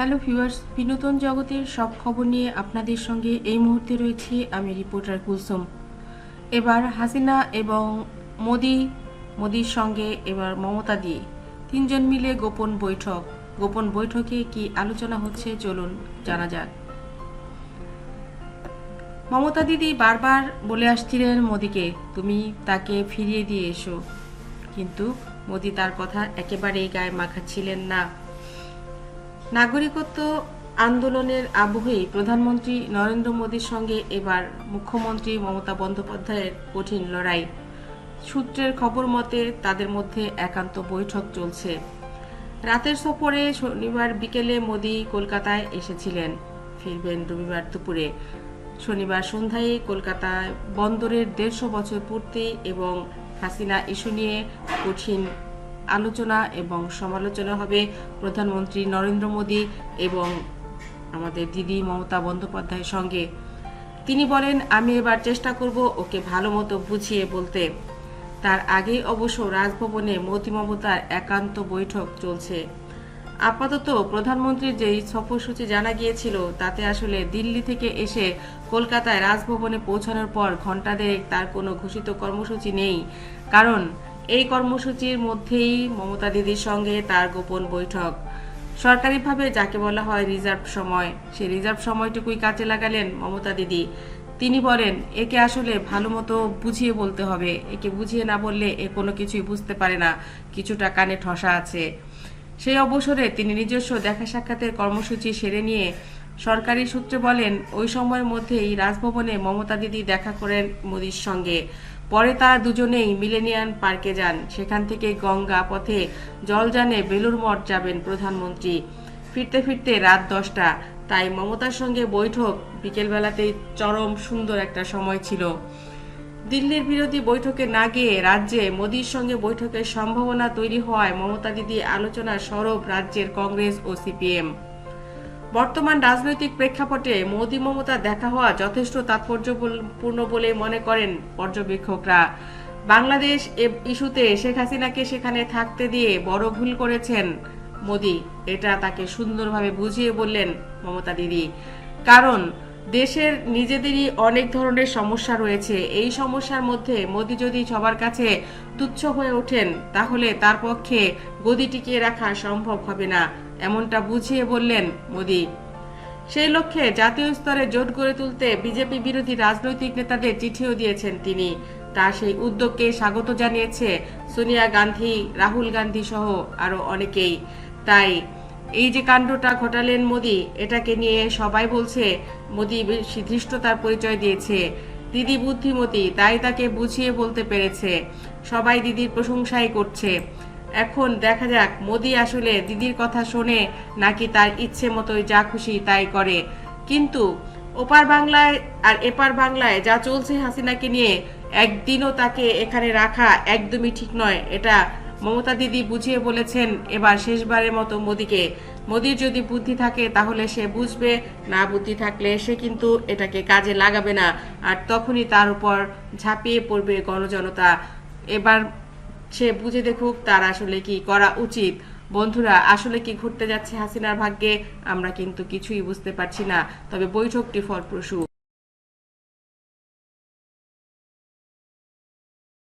Hello viewers, বিনোদন জগতের সব খবর নিয়ে আপনাদের সঙ্গে এই মুহূর্তে রয়েছি আমি রিপোর্টার কুলসুম। এবার হাসিনা এবং মোদি, মোদির সঙ্গে এবার মমতা দিয়ে তিনজন মিলে গোপন বৈঠক। গোপন বৈঠকে কি আলোচনা হচ্ছে চলুন জানা যাক। মমতা দিদি বারবার বলে আসছিলেন মোদিকে, তুমি তাকে ফিরিয়ে দিয়ে এসো। কিন্তু মোদি তার কথা একেবারেই গায়ে মাখাচ্ছিলেন না। নাগরিকত্ব আন্দোলনের আবহেই প্রধানমন্ত্রী নরেন্দ্র মোদীর সঙ্গে এবার মুখ্যমন্ত্রী মমতা বন্দ্যোপাধ্যায়ের কঠিন লড়াই। সূত্রের খবর মতে, তাদের মধ্যে একান্ত বৈঠক চলছে। রাতের সফরে শনিবার বিকেলে মোদি কলকাতায় এসেছিলেন। ফিরবেন রবিবার দুপুরে। শনিবার সন্ধ্যায় কলকাতায় বন্দরের দেড়শো বছর পূর্তি এবং হাসিনা ইস্যু নিয়ে কঠিন আলোচনা এবং সমালোচনা হবে প্রধানমন্ত্রী নরেন্দ্র মোদী এবং আমাদের দিদি মমতা বন্দ্যোপাধ্যায়ের সঙ্গে। তিনি বলেন, আমি এবার চেষ্টা করব ওকে ভালো মতো বুঝিয়ে বলতে। তার আগে অবশ্য রাজভবনে মোদী মমতার একান্ত বৈঠক চলছে। আপাতত প্রধানমন্ত্রীর যেই সফরসূচি জানা গিয়েছিল, তাতে আসলে দিল্লি থেকে এসে কলকাতায় রাজভবনে পৌঁছানোর পর ঘণ্টা দেড়েক তার কোনো ঘোষিত কর্মসূচি নেই। কারণ এই কর্মসূচির মধ্যেই মমতা দিদির সঙ্গে তার গোপন বৈঠক। সরকারিভাবে যাকে বলা হয় রিজার্ভ সময় সেই রিজার্ভ সময়টুকুই কাজে লাগালেন মমতা দিদি। তিনি বলেন, একে আসলে ভালো মতো বুঝিয়ে বলতে হবে। একে বুঝিয়ে না বললে এ কোনো কিছুই বুঝতে পারে না। কিছুটা কানে ঠসা আছে। সেই অবসরে তিনি নিজস্ব দেখা সাক্ষাতের কর্মসূচি সেরে নিয়ে সরকারি সূত্রে বলেন, ওই সময়ের মধ্যেই রাজভবনে মমতা দিদি দেখা করেন মোদির সঙ্গে। পরে তারা দুজনেই মিলেনিয়ান পার্কে যান। সেখান থেকে গঙ্গা পথে জলযানে বেলুর মঠ যাবেন প্রধানমন্ত্রী। ফিরতে ফিরতে রাত দশটা। তাই মমতার সঙ্গে বৈঠক বিকেলবেলাতেই চরম সুন্দর একটা সময় ছিল। দিল্লির বিরোধী বৈঠকে না গিয়ে রাজ্যে মোদীর সঙ্গে বৈঠকের সম্ভাবনা তৈরি হওয়ায় মমতা দিদি আলোচনার সরব রাজ্যের কংগ্রেস ও সিপিএম। বর্তমান রাজনৈতিক প্রেক্ষাপটে মোদি মমতা দেখা হওয়া যথেষ্ট তাৎপর্যপূর্ণ বলে মনে করেন পর্যবেক্ষকরা। বাংলাদেশ ইস্যুতে শেখ হাসিনাকে সেখানে থাকতে দিয়ে বড় ভুল করেছেন মোদি। এটা তাকে সুন্দরভাবে বুঝিয়ে বললেন মমতা দিদি। কারণ, দেশের নিজেদেরই অনেক ধরনের সমস্যা রয়েছে। এই সমস্যার মধ্যে মোদি যদি সবার কাছে তুচ্ছ হয়ে ওঠেন, তাহলে তার পক্ষে গদি টিকিয়ে রাখা সম্ভব হবে না। এমনটা বুঝিয়ে বললেন মোদি। সেই লক্ষ্যে জাতীয় স্তরে জোট গড়ে তুলতে বিজেপি বিরোধী রাজনৈতিক নেতাদের চিঠিও দিয়েছেন তিনি। তার সেই উদ্যোগকে স্বাগত জানিয়েছে সোনিয়া গান্ধী, রাহুল গান্ধী সহ আরও অনেকেই। তাই এই যে কাণ্ডটা ঘটালেন মোদি, এটাকে নিয়ে সবাই বলছে, মোদি বেশি ধৃষ্টতার পরিচয় দিয়েছে। দিদি বুদ্ধিমতী, তাই তাকে বুঝিয়ে বলতে পেরেছে। সবাই দিদির প্রশংসাই করছে। এখন দেখা যাক, মোদি আসলে দিদির কথা শোনে নাকি তার ইচ্ছে মতোই যা খুশি তাই করে। কিন্তু ওপার বাংলায় আর এপার বাংলায় যা চলছে হাসিনাকে নিয়ে, একদিনও তাকে এখানে রাখা একদমই ঠিক নয়। এটা মমতা দিদি বুঝিয়ে বলেছেন এবার শেষবারের মতো মোদিকে। মোদির যদি বুদ্ধি থাকে তাহলে সে বুঝবে, না বুদ্ধি থাকলে সে কিন্তু এটাকে কাজে লাগাবে না। আর তখনই তার উপর ঝাঁপিয়ে পড়বে গণজনতা। এবার সে বুঝে দেখুক তার আসলে কি করা উচিত। বন্ধুরা, আসলে কি ঘটতে যাচ্ছে হাসিনার ভাগ্যে? আমরা কিন্তু কিছুই বুঝতে পারছি না। তবে বৈঠকটি ফলপ্রসূ।